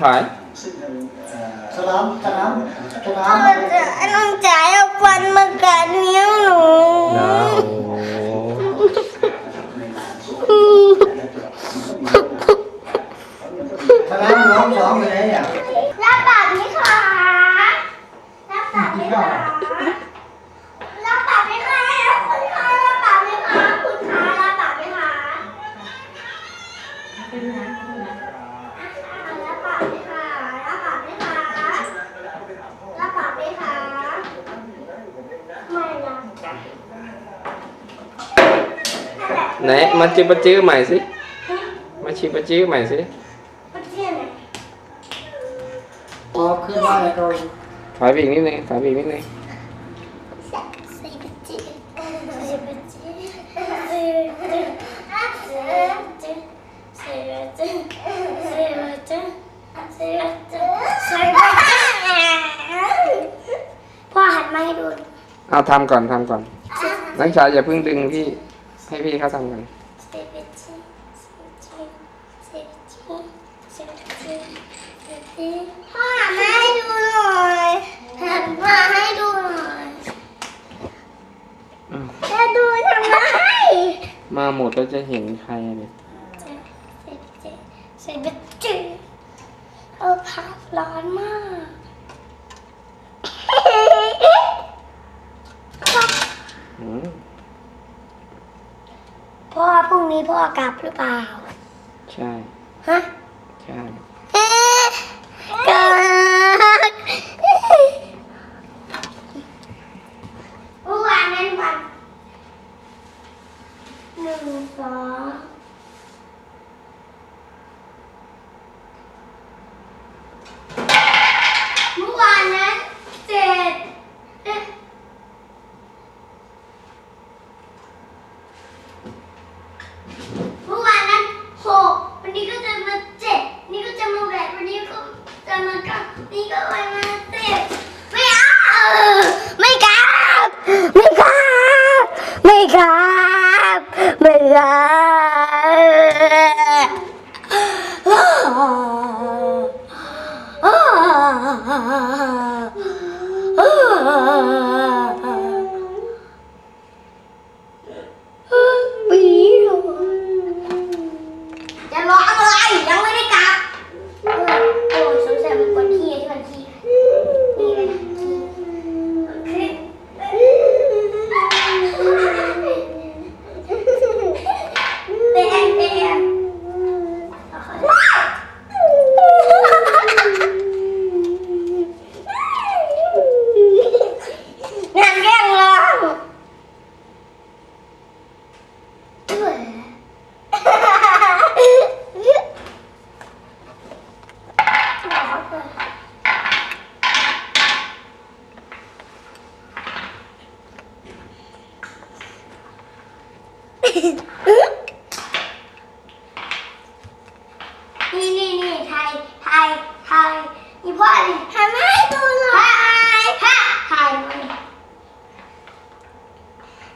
không phải Thôi anh ông chạy ông quanh mà cả nhớ luôn No Salam, salam, salam. ไหนมันจิบจื้อใหม่สิมาชิบจื้อใหม่สิออกขึ้นได้แล้วก็ถอยไปอีกนิดนึงถอยไปอีกนิดนึงพ่อหันมาให้ดู เอาทำก่อนทำก่อนนักชายอย่าเพิ่งดึงพี่ ให้พี่เขาทำกันพ่อมาให้ดูหน่อยพ่อให้ดูหน่อยจะดูทำไมมาหมดแล้วจะเห็นใครเนี่ยเสร็จจืงเออพักร้อนมากอืม พ่อพรุ่งนี้พ่อกลับหรือเปล่า ใช่ ฮะใช่กับเมื่อวานนั้นวันหนึ่งสอง ไม่ครับ ไม่ครับ นี่นี่นี่ไทยไทยไทยนี่พ่อดิทำไมดูหน่อยไทยไทยดูห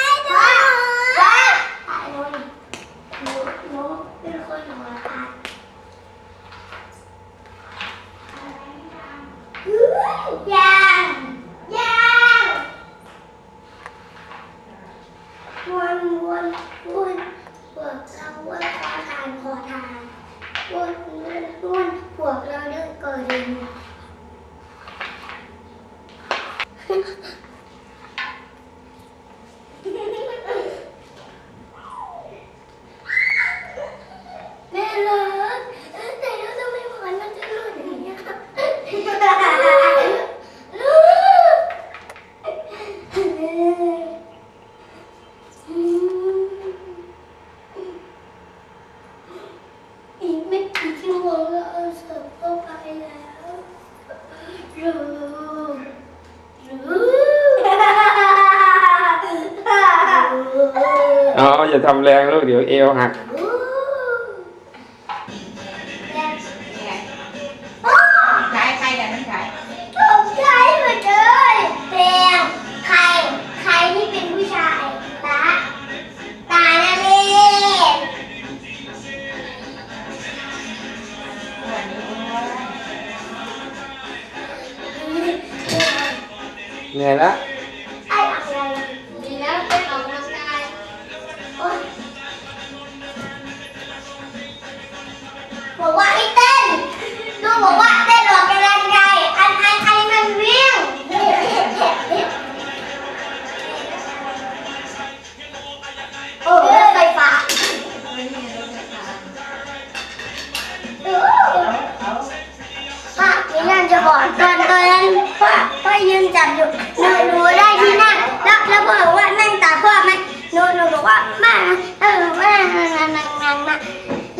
อยไทยนู่นนู่นเป็นคนหัวาดยัง ทำแรงลูกเดี๋ยวเอวหักใช้ใครแต่ไม่ใช้ผมใช้หมดเลยแปลงใครใครที่เป็นผู้ชายตาตาหน้าเล่เหนื่อยแล้ว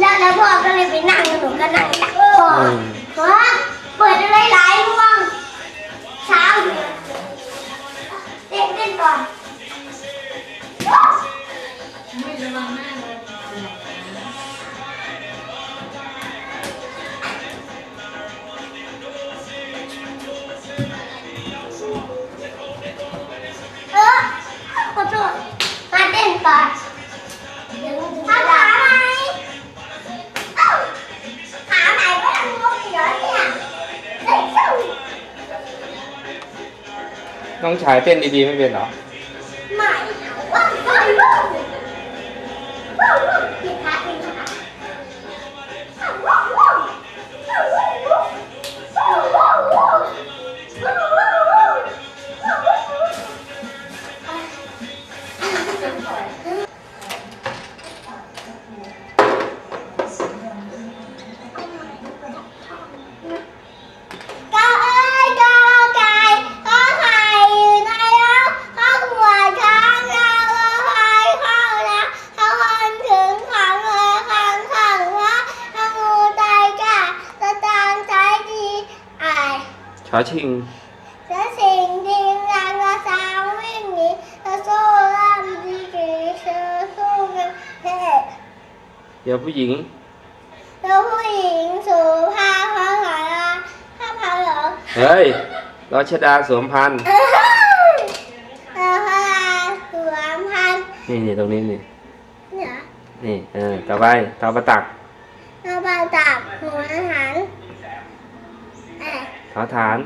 แล้วแล้วพ่อก็เลยไปนั่งหนูก็นั่งตักพ่อพ่เปิดอะไรหลายม่วงเช้าเด็กเล่นก่อน น้องชายเต้นดีๆไม่เป็นหรอ อชิงและสิ่งดีงามกระซังวิ่งหนีและสู้รำดีกีเชื่อสู้กันเท่เดี๋ยวผู้หญิงแล้วผู้หญิงสูภาพระสาราข้าพาเหรอเฮ้ยรัชดาสวมพันธ์แล้วพระสวมพันธุ์นี่นี่ตรงนี้นี่เนี่ยนี่เออต่อไปต่อประตักแล้วบาตับหัวหันเอ่อ ขอฐาน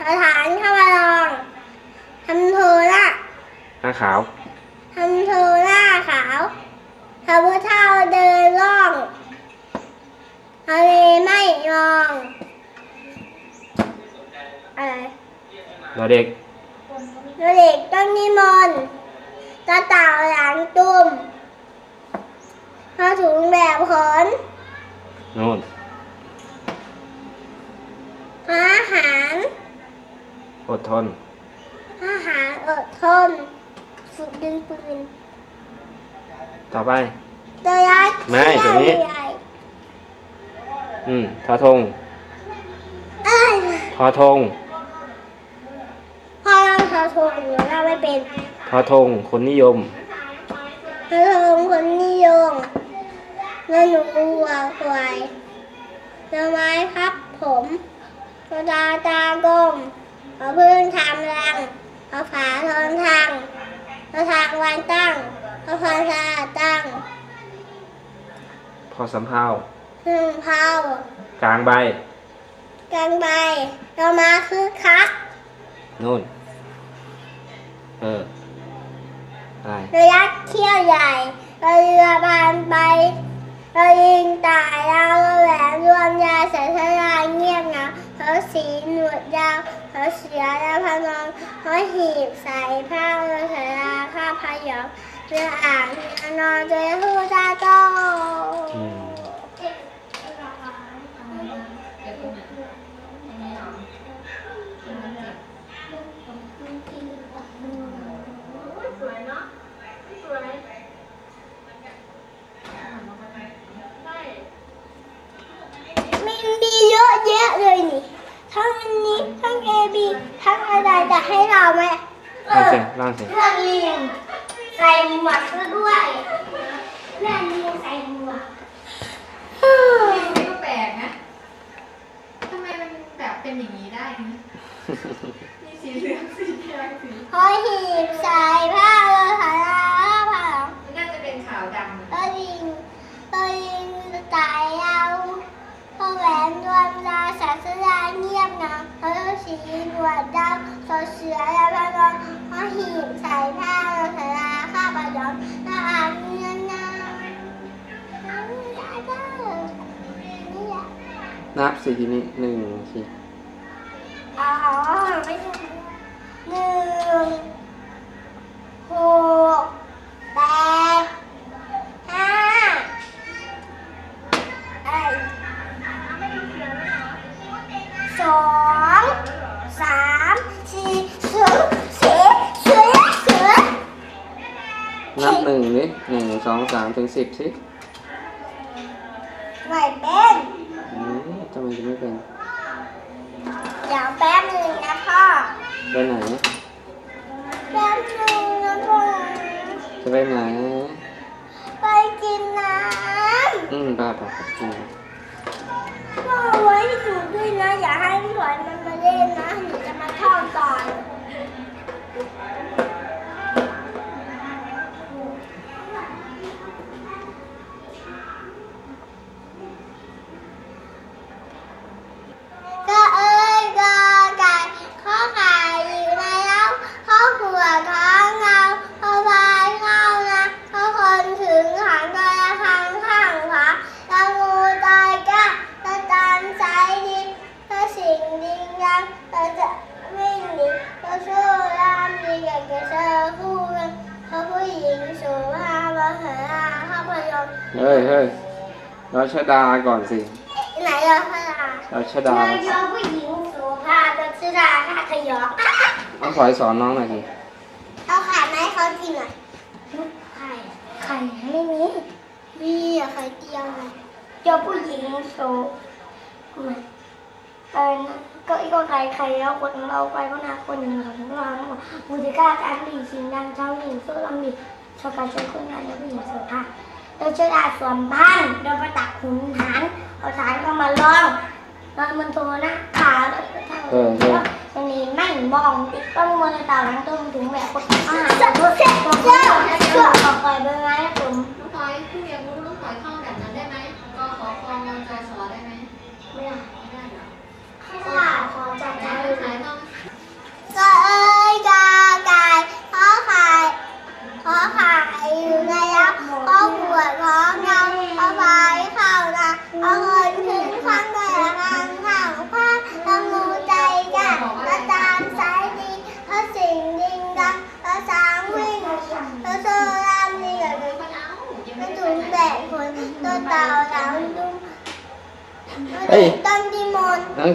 สถานเข้ามาลองทำโทละหน้าขาวทำโทล่าขาวพระพุทธเจ้าเดินล่องทะเลไม่มองอะไรรอเด็กเด็กต้นนิมนต์ตาเต่าหลังตุ่มผ้าถุงแบบขนนู่น อาหาร อดทนอาหารอดทนฝึกยิงปืนต่อไประยะไม่ตรงนี้ ใหญ่อืมทอทงเอ้ยทอทงพอเราทอทงหนูเราไม่เป็นทอทงคนนิยมทอทงคนนิยมแล้วหนูวัวควายหน่อไม้ครับผมกระดาตากลม เอาพื้นทำรังเอาฝาทนทางเอาทางวันตั้งเอาพรสาตั้งพอสำเภาพึ่งเผากลางใบกันใบเรามาคือคักนู่น เอออะไรระยะเที่ยวใหญ่เรือบานไปเรายิงตายเราแหลมรวมยาใส่ทลายเงียบเหงาเขาสีหนวดยาว เขาเสียและพนองเขาหีบใส่ผ้าเรือสาราข้าพยองเรืออ่างเรือนอนเรือหูตาโต อืม เก็บตรงไหนตรงนี้เหรอตรงนั้นเจ็บ มันมีเยอะแยะเลยนี่ ทั้งอันนี้ทั้ ง A B ทั้งอะไรจะให้เราไหมล่างเสียงล่างเสียงเรื่องเรียนใส่หมวกซะด้วยเรื่องเรียนใส่หมวกนี่ก็แปลกนะทำไมมันแบบเป็นอย่างนี้ได้นะมีสีเหลืองสีแดงสีพอหีบใส่ผ้าเลยสาราผ้า มันน่าจะเป็นขาวดำ ตัวยิงตัวยิงตายยาวพอแหวนดวงดาวสาสดาเงียบหนังเขา สีหนวดดาวสเสือและพระนอนพอหีบใส่ผ้าเลยสาราข้าพยองหน้าอ่านเงินนาได้ได้นี่แหละนับสิทีนี้หนึ่งสิอ๋อไม่ใช่หนึ่งหกแปด นับหนึ่งนี่หนึ่งสองสามถึงสิบสิหไม่เป็นอืมทำไมจะไม่เป็นเดี๋ยวแป๊บนึงนะพ่อไปไหนแป๊บนึงนะพ่อจะไปไหนไปกินน้อืมไปไปไปกินำพ่อไว้หนูด้วยนะอย่าให้พี่หวานมันมาเล่นนะหนูจะมาทอดก่อน สูงห้ามหาข้าพยนตร์เฮ้ยเฮ้ยรัชดาก่อนสิไหนเราพระรารัชดาเนยยอผู้หญิงโสภาตะชดาข้าขยอกต้องถอยสอนน้องหน่อยสิเอาไข่ไหมาให้เขากินหน่อยไข่ไข่ไม่มีมีอะไข่เจียวไงเจ้าผู้หญิงโสมันเออก็อีกก็ไข่ไข่แล้วคนของเราไปก็นาคนหนึ่งของเราบูติก้าการดีชิงดังเจ้าหญิงโซลัมดี ชอบการใช้คนงานและผู้หญิงโสภาโดยเชดาสวมพันธุ์โดยประตักขุนหารเอาสารเข้ามาลองลองมันโทนะขาแล้วก็ทางเออเอออันนี้ไม่มองติดต้นมนตาหลังต้นถึงแบบคนอาหารจเพื่อเพื่อเพื่อต่อไปเป็นไงผมน้องพลอยผู้เรียนรู้น้องพลอยท่องแบบนั้นได้ไหมก็ขอคองงจอสอได้ไหมไม่ได้ไม่ได้เหรอขอจัดการน้องพลอยท่อง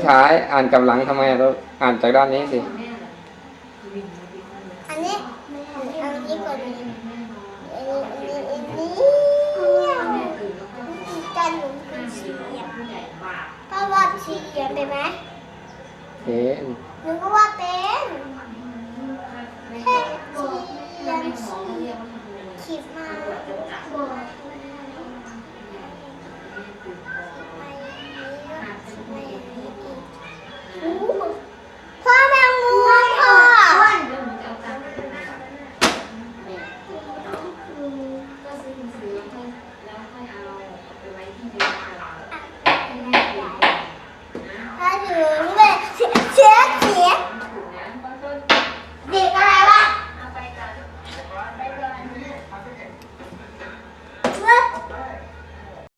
ใช้อ่านกับหลังทำไมเราอ่านจากด้านนี้สิ อันนี้อันนี้ก่อนนี้อันนี้อันนี้จันหนุนคือเฉียพราว่าเฉียบเปไหมเป็นหนูก็ว่าเป็นแค่เฉียบขีดมา